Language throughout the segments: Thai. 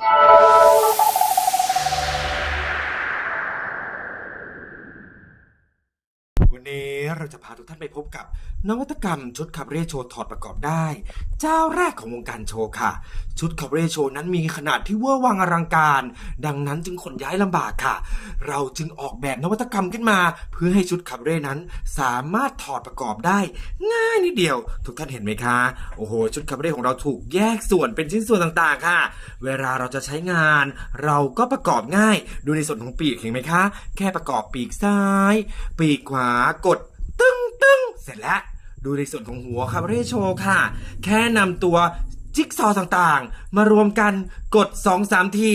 you. วันนี้เราจะพาทุกท่านไปพบกับ นวัตกรรมชุดขับเร่โชว์ถอดประกอบได้ เจ้าแรกของวงการโชว์ค่ะ ชุดขับเร่โชว์นั้นมีขนาดที่เวอร์วังอลังการ ดังนั้นจึงขนย้ายลำบากค่ะ เราจึงออกแบบนวัตกรรมขึ้นมา เพื่อให้ชุดขับเร่นั้นสามารถถอดประกอบได้ ง่ายนิดเดียว ทุกท่านเห็นไหมคะโอ้โหชุดขับเร่ของเราถูกแยกส่วนเป็นชิ้นส่วนต่างๆ ค่ะ เวลาเราจะใช้งาน เราก็ประกอบง่าย ดูในส่วนของปีกเห็นไหมคะ แค่ประกอบปีกซ้าย ปีกขวากดตึ้งตึ้งเสร็จแล้วดูในส่วนของหัวคาบาเร่โชว์ค่ะ แค่นำตัวจิ๊กซอต่างๆ มารวมกันกด 2-3 ที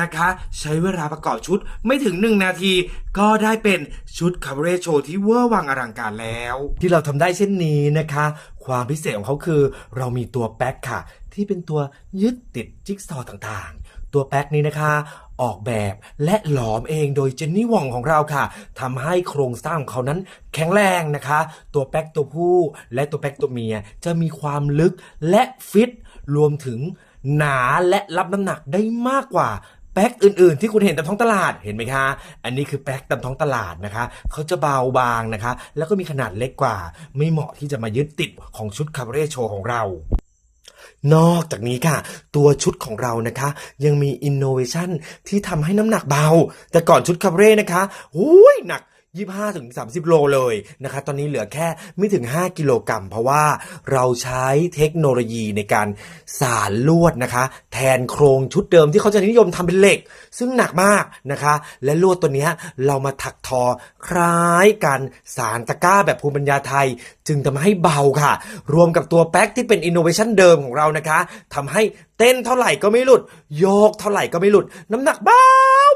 นะคะ ใช้เวลาประกอบชุดไม่ถึง 1 นาที ก็ได้เป็นชุดคาบาเร่โชว์ที่เวอร์วังอลังการแล้ว ที่เราทำได้เช่นนี้นะคะ ความพิเศษของเขาคือ เรามีตัวแป๊กค่ะ ที่เป็นตัวยึดติดจิ๊กซอต่างๆ ตัวแป๊กนี้นะคะออกแบบและหลอมเองโดยเจนนี่วองของเราค่ะทำให้โครงสร้างของเขานั้นแข็งแรงนะคะ ตัวแป๊กตัวผู้และตัวแป๊กตัวเมียจะมีความลึกและฟิต รวมถึงหนาและรับน้ำหนักได้มากกว่าแป๊กอื่นๆ ที่คุณเห็นตามท้องตลาดเห็นไหมคะ อันนี้คือแป๊กตามท้องตลาดนะคะ เขาจะเบาบางนะคะ แล้วก็มีขนาดเล็กกว่า ไม่เหมาะที่จะมายึดติดของชุดคาบาเร่โชของเรา นอกจากนี้ค่ะ ตัวชุดของเรานะคะ ยังมีอินโนเวชันที่ทำให้น้ำหนักเบา แต่ก่อนชุดคาเร่นะคะอุ้ยหนัก 25ถึง30 โลเลยนะคะตอนนี้เหลือแค่ไม่ถึง 5 กิโลกรัมเพราะว่าเราใช้เทคโนโลยีในการสารลวดนะคะ แทนโครงชุดเดิมที่เขาจะนิยมทำเป็นเหล็ก ซึ่งหนักมากนะคะ และลวดตัวนี้เรามาถักทอคล้ายกันสารตะกร้าแบบภูมิปัญญาไทย จึงทำให้เบาค่ะ รวมกับตัวแป๊กที่เป็นอินโนเวชันเดิมของเรานะคะทำให้ เต้นเท่าไหร่ก็ไม่หลุด โยกเท่าไหร่ก็ไม่หลุด น้ำหนักเบา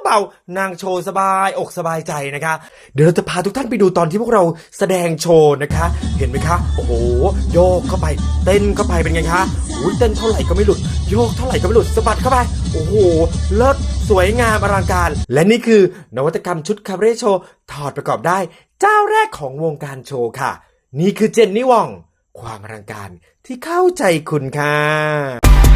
เบานางโชว์สบายอกสบายใจนะคะ เดี๋ยวเราจะพาทุกท่านไปดูตอนที่พวกเราแสดงโชว์นะคะ เห็นไหมคะ โอ้โห โยกเข้าไป เต้นเข้าไปเป็นไงคะอุ้ยเต้นเท่าไหร่ก็ไม่หลุด โยกเท่าไหร่ก็ไม่หลุดสะบัดเข้าไป โอ้โห เลิศสวยงามอลังการ และนี่คือนวัตกรรมชุดคาบาเร่โชว์ถอดประกอบได้ เจ้าแรกของวงการโชว์ค่ะ นี่คือเจนนี่วอง ความอลังการที่เข้าใจคุณค่ะ